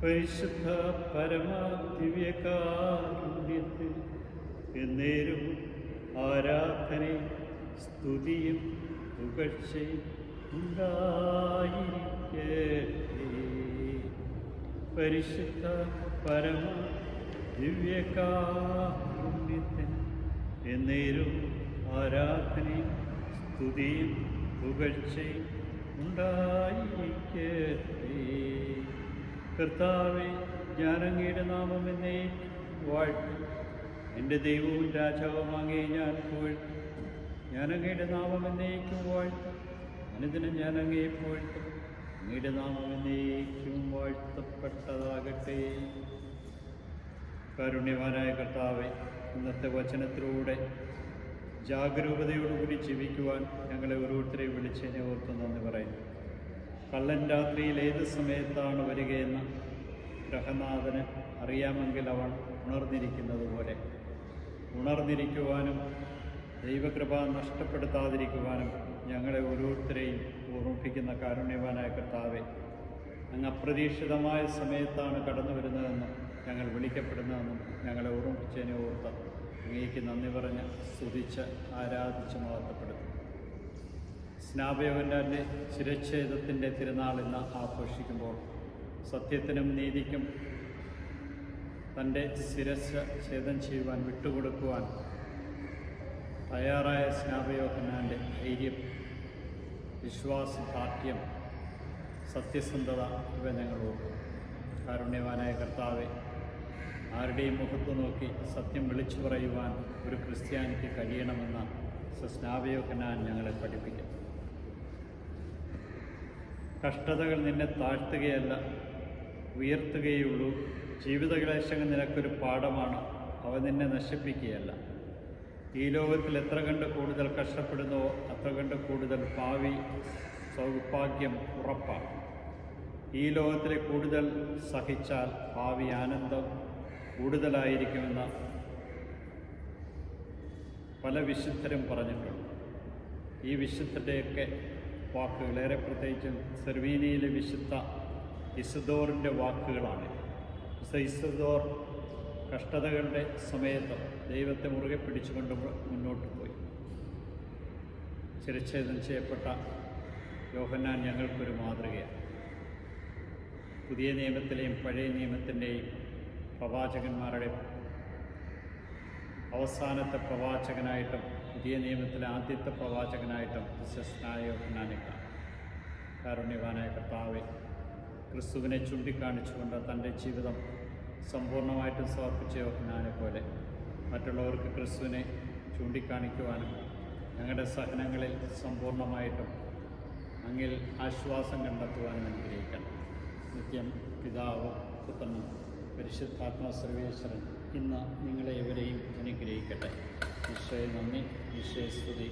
പരിശുദ്ധ പരമാദിവ്യകാരുണ്യത്തിൽ എന്നേരും ആരാധനയും സ്തുതിയും പുകഴ്ചയും ഉണ്ടായിരിക്കേ പരിശുദ്ധ പരമ എന്നേരും ആരാധനയും സ്തുതിയും പുകഴ്ചയും ഉണ്ടായിരിക്കട്ടെ കർത്താവെ ഞാനങ്ങയുടെ നാമം എന്നേ വാഴ്ത്തി. എന്റെ ദൈവവും രാജാവുമാകെ ഞാൻ പുകഴ്ത്തും. ഞാനങ്ങയുടെ നാമം എന്നേക്കും വാഴ്ത്തും. അനുദിനം ഞാൻ അങ്ങേ പുകഴ്ത്തും. അങ്ങയുടെ നാമം എന്നേക്കും വാഴ്ത്തപ്പെട്ടതാകട്ടെ. കാരുണ്യവാനായ കർത്താവെ ഇന്നത്തെ വചനത്തിലൂടെ ജാഗരൂകതയോടുകൂടി ജീവിക്കുവാൻ ഞങ്ങളെ ഓരോരുത്തരെയും വിളിച്ചതിനെ ഓർത്ത് നന്ദി പറയുന്നു. കള്ളൻ രാത്രിയിൽ ഏത് സമയത്താണ് വരികയെന്ന് ഗ്രഹനാഥന് അറിയാമെങ്കിൽ അവൻ ഉണർന്നിരിക്കുന്നത് പോലെ. ഉണർന്നിരിക്കുവാനും ദൈവകൃപ നഷ്ടപ്പെടുത്താതിരിക്കുവാനും ഞങ്ങളെ ഓരോരുത്തരെയും ഓർമ്മിപ്പിക്കുന്ന കാരുണ്യവാനായ കർത്താവെ അങ്ങ് അപ്രതീക്ഷിതമായ സമയത്താണ് കടന്നു വരുന്നതെന്നും ഞങ്ങൾ വിളിക്കപ്പെടുന്നതെന്നും ഞങ്ങളെ ഓർമ്മിപ്പിച്ചതിനെ ഓർത്ത് അങ്ങേക്ക് നന്ദി പറഞ്ഞ് സ്തുതിച്ച് ആരാധിച്ച് മഹത്വപ്പെടുത്തും സ്നാപയോന്റെ ശിരച്ഛേദത്തിന്റെ തിരുനാൾ ഇന്ന് ആഘോഷിക്കുമ്പോൾ സത്യത്തിനും നീതിക്കും തന്റെ ശിരസ് ഛേദം ചെയ്യുവാൻ വിട്ടുകൊടുക്കുവാൻ തയ്യാറായ സ്നാപയോഹനാന്റെ ധൈര്യം വിശ്വാസദാർഢ്യം സത്യസന്ധത ഇവ ഓർക്കും. കാരുണ്യവാനായ കർത്താവെ ആരുടെയും മുഖത്ത് നോക്കി സത്യം വിളിച്ചു പറയുവാൻ ഒരു ക്രിസ്ത്യാനിക്ക് കഴിയണമെന്ന സ്നാപയോഹനാൻ ഞങ്ങളെ പഠിപ്പിക്കും കഷ്ടതകൾ നിന്നെ താഴ്ത്തുകയല്ല ഉയർത്തുകയുള്ളൂ. ജീവിതക്ലേശങ്ങൾ നിനക്കൊരു പാഠമാണ് അവ നിന്നെ നശിപ്പിക്കുകയല്ല. ഈ ലോകത്തിൽ എത്ര കണ്ട് കൂടുതൽ കഷ്ടപ്പെടുന്നുവോ അത്ര കണ്ട് കൂടുതൽ ഭാവി സൗഭാഗ്യം ഉറപ്പാണ്. ഈ ലോകത്തിലെ കൂടുതൽ സഹിച്ചാൽ ഭാവി ആനന്ദം കൂടുതലായിരിക്കുമെന്ന് പല വിശുദ്ധരും പറഞ്ഞിട്ടുണ്ട്. ഈ വിശുദ്ധരുടെയൊക്കെ വാക്കുകൾ ഏറെ പ്രത്യേകിച്ചും സെർവീനിയിലെ വിശുദ്ധ ഇസദോറിന്റെ വാക്കുകളാണ്. ഇസദോർ കഷ്ടതകളുടെ സമയത്ത് ദൈവത്തെ മുറുകെ പിടിച്ചുകൊണ്ട് മുന്നോട്ട് പോയി. ചിരച്ഛേദം ചെയ്യപ്പെട്ട യോഹന്നാൻ ഞങ്ങൾക്കൊരു മാതൃകയാണ്. പുതിയ നിയമത്തിലെയും പഴയ നിയമത്തിന്റെയും പ്രവാചകന്മാരുടെ അവസാനത്തെ പ്രവാചകനായിട്ടും പുതിയ നിയമത്തിലെ ആദ്യത്തെ പ്രവാചകനായിട്ടും വിശ്വസ്തനായ യോഹന്നാനെ കാണാം. കാരുണ്യവാനായ കർത്താവെ ക്രിസ്തുവിനെ ചൂണ്ടിക്കാണിച്ചുകൊണ്ട് തന്റെ ജീവിതം സമ്പൂർണമായിട്ടും സമർപ്പിച്ച യോഹന്നാനെ പോലെ മറ്റുള്ളവർക്ക് ക്രിസ്തുവിനെ ചൂണ്ടിക്കാണിക്കുവാനും ഞങ്ങളുടെ സഹനങ്ങളിൽ സമ്പൂർണമായിട്ടും അങ്ങിൽ ആശ്വാസം കണ്ടെത്തുവാനും അനുഗ്രഹിക്കണം നിത്യം പിതാവ് പുത്രനും പരിശുദ്ധാത്മാ സർവേശ്വരൻ ഇന്ന് നിങ്ങളെ ഇവരെയും അനുഗ്രഹിക്കട്ടെ. ഈശോയെ നന്ദി ഈശോയെ സ്തുതി